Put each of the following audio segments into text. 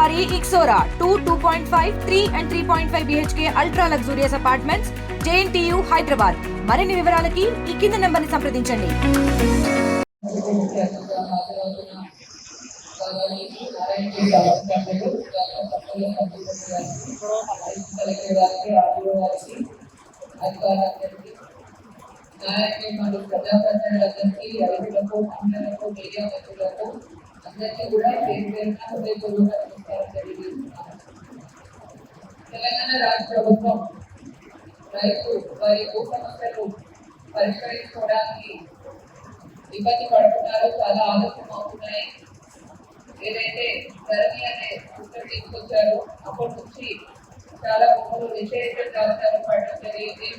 వారి Ixora two two point five three and three point five BHK ultra luxurious apartments JNTU Hyderabad మరిన్ని వివరాలకి ఈ కింద నెంబర్ని సంప్రదించండి. నాయకులు ప్రజాప్రతినిధులందరికీ రైతులకు మహిళలకు మీడియా మిత్రులకు అందరికీ కూడా పేరు పేరున హృదయపూర్వక నమస్కారం తెలియజేస్తున్నాను. తెలంగాణ రాష్ట్ర ప్రభుత్వం రైతు వారి భూ సమస్యలు పరిష్కరించుకోవడానికి ఇబ్బంది పడుతున్నారు చాలా ఆలస్యం అవుతున్నాయి. ఏదైతే ధరణి అనే సిస్టమ్ తీసుకొచ్చారో అప్పటి నుంచి చాలా భూములు నిషేధం రాష్ట్రాలు పడడం జరిగింది.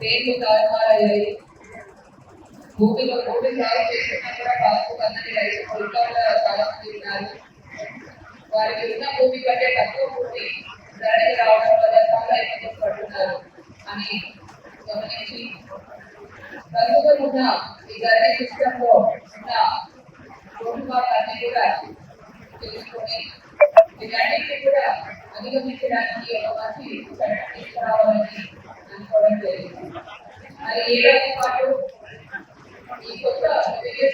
పేర్లు తారుమారయ్యాయి. భూమిలో భూమి సాగు చేస్తున్నా కూడా పాపం అందరి రైతు పొలికల్లో చాలా మంది ఉన్నారు వారికి ఉన్న భూమి కంటే తక్కువ భూమి ధరలు రావడం వల్ల చాలా ఇబ్బంది పడుతున్నారు అని గమనించి ప్రస్తుతం ఉన్న ఈ ధరణి సిస్టమ్లో ఉన్న కుటుంబాలన్నీ కూడా తెలుసుకొని వీటన్నిటిని కూడా అధిగమించడానికి ఒక మంచి తీసుకురావాలని అనుకోవడం జరిగింది. మరి ఏడాది పాటు ఈ కొత్త విద్య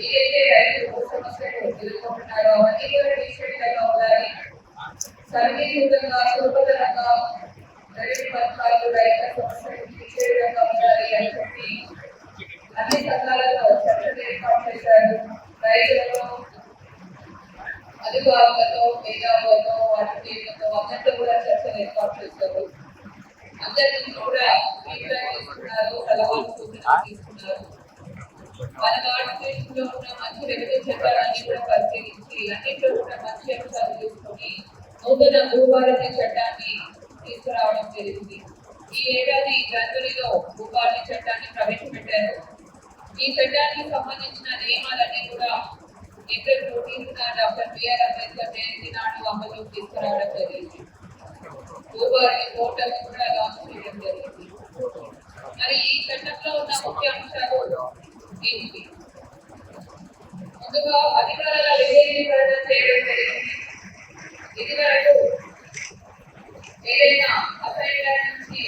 ఏదైతే రైతులు సమస్యలు ఎదుర్కొంటున్నారో అవన్నీ కూడా ఉండాలి సులభతరంగా రైతు పథకాలు సమస్యలు తీసే విధంగా ఉండాలి అని చెప్పి అన్ని సంఘాలలో చర్చలు ఏర్పాటు చేశారు రైతులలో అధికారులతో మేధావులతో వాటితో అందరితో కూడా చర్చలు ఏర్పాటు చేస్తారు అందరి నుంచి కూడా ఫీడ్బ్యాక్ తీసుకున్నారు సలహాలు సూచనలు తీసుకున్నారు మన నోటిఫికేషన్లో ఉన్న మంచి రెవెన్యూ చట్టాలన్నీ కూడా పరిశీలించి అన్నింటిలో కూడా మంచి అంశాలు నూతన భూభారతి చట్టాన్ని తీసుకురావడం జరిగింది ఈ ఏడాది జనవరిలో భూభారతి చట్టాన్ని ప్రవేశపెట్టారు. ఈ చట్టానికి సంబంధించిన నియమాలన్నీ కూడా April fourteenth doctor BR Ambedkar Jayanti నాడు తీసుకురావడం జరిగింది భూభారతి కూడా లాంచ్ చేయడం జరిగింది. మరి ఈ చట్టంలో ఉన్న ముఖ్య అంశాలు ఏంటి? ముందుగా చేయడం జరిగింది. ఇది వరకు ఏదైనా అసైన్ నుంచి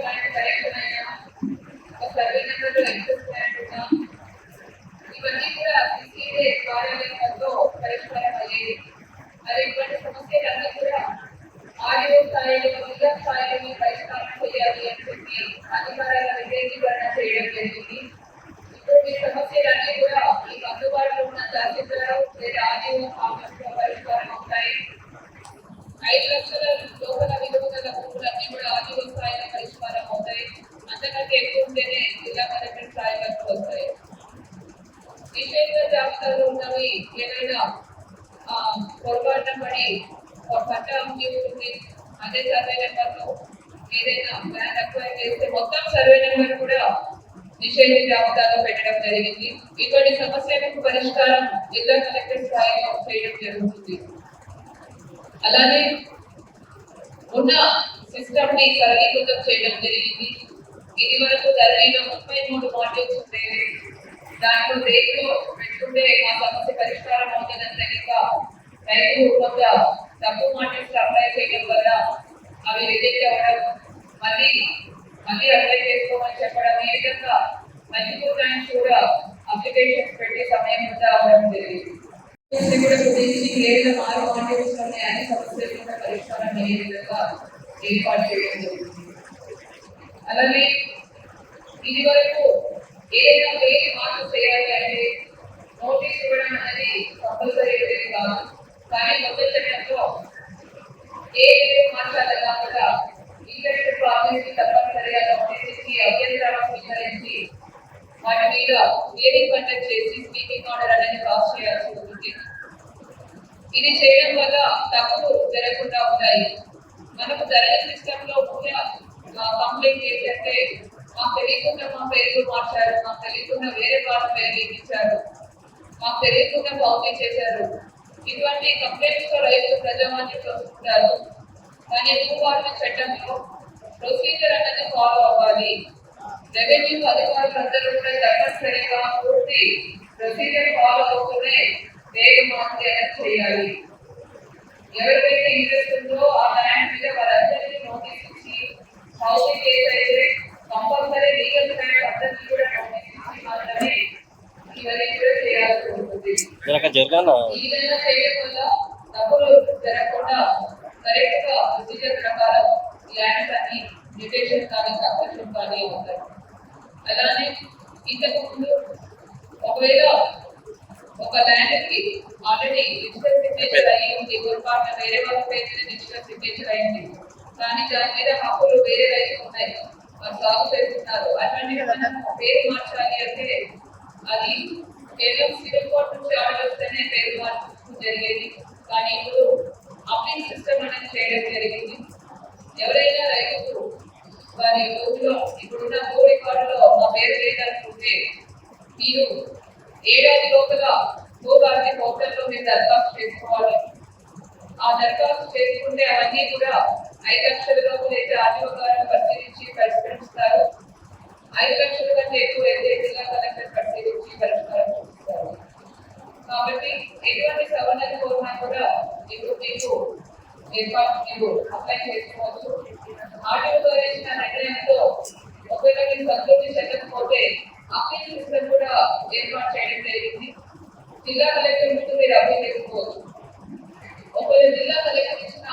ప్లాంట్ అయినా ఒక సర్వే నెంబర్ యాక్సెస్ ప్లాంట్ ఉన్నా ఇవన్నీ కూడా సిసిఏ కార్యాలయంలో పరిష్కారం అయ్యేది. మరి ఇటువంటి సమస్యలన్నీ కూడా ఆడియో స్థాయిలో జిల్లా స్థాయిలో పరిష్కారం చేయాలి అని చెప్పి అధికారాల వికేంద్రీకరణ చేయడం జరిగింది ఇప్పుడు ఈ సమస్యలన్నీ కూడా మీకు అందుబాటులో ఉన్న తహసీల్దార్ లేదా ఆడియో ఆఫీస్లో పరిష్కారం అవుతాయి ఐదు లక్షల లోపల విలువ గల భూములన్నీ కూడా ఆడియో స్థాయిలో పరిష్కారం అవుతాయి అంతకంటే ఎక్కువ ఉంటేనే జిల్లా కలెక్టర్ స్థాయి వరకు వస్తాయి నిషేధ జాబితాలో ఉన్నవి ఏదైనా ఆ, పొరపాటున పడి ఒక పట్ట అమ్మి అదే సర్వే నెంబర్లో ఏదైనా ల్యాండ్ అక్వైర్ చేస్తే మొత్తం సర్వే నెంబర్ కూడా నిషేధ జాబితాలో పెట్టడం జరిగింది ఇటువంటి సమస్యలకు పరిష్కారం జిల్లా కలెక్టర్ స్థాయిలో చేయడం జరుగుతుంది అలానే ఉన్న సిస్టమ్ని సరళీకృతం చేయడం జరిగింది ఇది వరకు ధరణిలో ముప్పై మూడు మాడ్యూల్స్ ఉండేవి దాంట్లో రేట్లో పెట్టుకుంటే మా సమస్య పరిష్కారం అవుతుందని తెలియక రైతు కొంత తక్కువ మాడ్యూల్స్ అప్లై చేయడం వల్ల అవి రిజెక్ట్ అవ్వడం మళ్ళీ మళ్ళీ అప్లై చేసుకోమని చెప్పడం ఈ విధంగా మల్టిపుల్ టైమ్స్ కూడా అప్లికేషన్స్ పెట్టే సమయం కూడా అవ్వడం జరిగింది. కూడా గురించి కేవలం ఆరు మార్కెట్స్లోనే అన్ని సమస్యలు కూడా పరిష్కారం అయ్యే విధంగా ఏర్పాటు చేయడం జరిగింది. అలాగే ఇది వరకు ఏదైనా వేరే మార్పు చేయాలి అంటే నోటీస్ ఇవ్వడం అనేది కంపల్సరీ ఉండేది కాదు. కానీ కొత్త చట్టంలో ఏ కూడా తప్పనిసరిగా అభ్యంతరాలను వాటి మీద కండక్ట్ చేసి స్పీకింగ్ ఆర్డర్ అనేది పాస్ చేయాల్సి ఉంటుంది. ఇది చేయడం వల్ల తప్పులు జరగకుండా ఉంటాయి. మనకు ధరల సిస్టమ్లో కూడా కంప్లైంట్ ఏంటంటే మాకు తెలియకుండా మా పేర్లు మార్చారు మాకు తెలియకుండా వేరే వాళ్ళ పేర్లు ఇచ్చారు మాకు తెలియకుండా చేశారు ఇటువంటి కంప్లైంట్స్తో రైతులు ప్రజామాన్యంలో వస్తుంటారు కానీ భూభారత చట్టంలో ప్రొసీజర్ అనేది ఫాలో అవ్వాలి. రెవెన్యూ అధికారులు అందరూ కూడా తప్పనిసరిగా పూర్తి ప్రొసీజర్ ఫాలో అవుతూనే వేగమార్చి చేయాలి. ఎవరికైతే ఇంట్రెస్ట్ ఉందో ఆ ల్యాండ్ మీద వాళ్ళందరికీ నోటీస్ ఇచ్చి హౌసింగ్ కేసు అయితే కంపల్సరీ లీగల్ సైడ్ అందరికీ కూడా నోటీస్ ఇచ్చి మాత్రమే ఇవన్నీ కూడా చేయాల్సి జరగాల డబ్బులు జరగకుండా కరెక్ట్గా ప్రొసీజర్ ప్రకారం ల్యాండ్ కానీ మ్యూటేషన్ కానీ కన్వర్షన్ కానీ ఉంటాయి అలానే ఇంతకు ముందు ఒకవేళ ఒక ల్యాండ్కి ఆల్రెడీ డిజిటల్ సిగ్నేచర్ అయ్యి ఉంది పొరపాటున వేరే వాళ్ళ పేరు మీద డిజిటల్ సిగ్నేచర్ అయింది కానీ దాని మీద హక్కులు వేరే రైతు ఉన్నాయి. వారు సాగు చేస్తున్నారు. అట్లాంటి మనం పేరు మార్చాలి అంటే అది కేవలం సివిల్ కోర్ట్ నుంచి ఆర్డర్ వస్తేనే పేరు మార్పు జరిగేది. కానీ ఇప్పుడు అప్లింగ్ సిస్టమ్ అనేది చేయడం జరిగింది. ఎవరైనా రైతు వారి ఊరిలో ఇప్పుడున్న భూ రికార్డులో మా పేరు లేదనుకుంటే మీరు ఏడాది లోపల భూభారతి పోర్టల్లో మీరు దరఖాస్తు చేసుకోవాలి? ఆ దరఖాస్తు చేసుకుంటే అవన్నీ కూడా ఐదు లక్షల లోపల అయితే ఆర్టీఓ గారు పరిశీలించి పరిష్కరిస్తారు. ఐదు లక్షల కంటే ఎక్కువ అయితే జిల్లా కలెక్టర్ పరిశీలించి పరిష్కారం చూపిస్తారు. కాబట్టి ఎటువంటి సవరణ కోరినా కూడా మీకు మీకు ఏర్పాటు మీకు అప్లై చేసుకోవచ్చు. ఆటో గారు ఇచ్చిన నిర్ణయంతో ఒకవేళ మీరు సంతృప్తి చెందకపోతే అప్పీల్ సిస్టమ్ కూడా ఏర్పాటు చేయడం జరిగింది. జిల్లా కలెక్టర్ ముందు మీరు అప్పీల్ చేసుకోవచ్చు. ఒకవేళ జిల్లా కలెక్టర్ ఇచ్చిన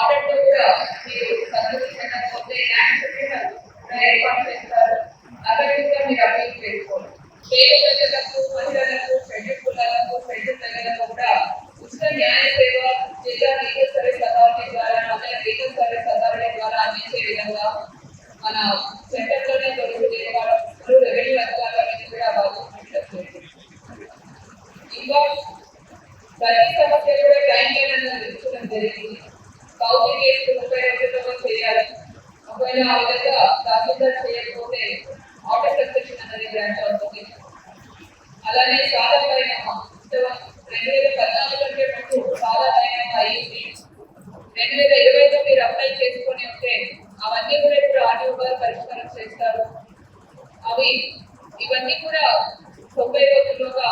ఆర్డర్తో కూడా మీరు సంతృప్తి చెందకపోతే ల్యాండ్ ట్రిబ్యునల్ కూడా ఏర్పాటు చేస్తారు అక్కడ కూడా మీరు అప్పీల్ చేసుకోవాలి పేద ప్రజలకు మహిళలకు షెడ్యూల్ కులాలకు షెడ్యూల్ తెగలకు కూడా ఉచిత న్యాయ సేవ జిల్లా లీగల్ సర్వీస్ అథారిటీ ద్వారా మొదలైన లీగల్ సర్వీస్ అథారిటీ ద్వారా అందించే విధంగా మన సెంటర్లోనే దొరుకుతున్న వాళ్ళు రెవెన్యూ అధికారుల మీద కూడా బాధ్యత ఇంకా ప్రతి సమస్య కూడా టైం లైన్ విధించడం జరిగింది కౌన్సిలింగ్ కేసు ముప్పై రోజుల్లో చేయాలి ఒకవేళ ఆ విధంగా తహసీల్దార్ చేయకపోతే ఆర్డర్ సబ్స్క్రిప్షన్ అనేది గ్రాంట్ అవుతుంది. అలానే సాధారణ రెండు వేల పద్నాలుగు కంటే ముందు సాధారణ అయ్యింది రెండు వేల ఇరవైలో మీరు అప్లై చేసుకొని ఉంటే అవన్నీ కూడా ఇప్పుడు ఆర్టీఓ గారు పరిష్కారం చేస్తారు. అవి ఇవన్నీ కూడా తొంభై రోజుల్లోగా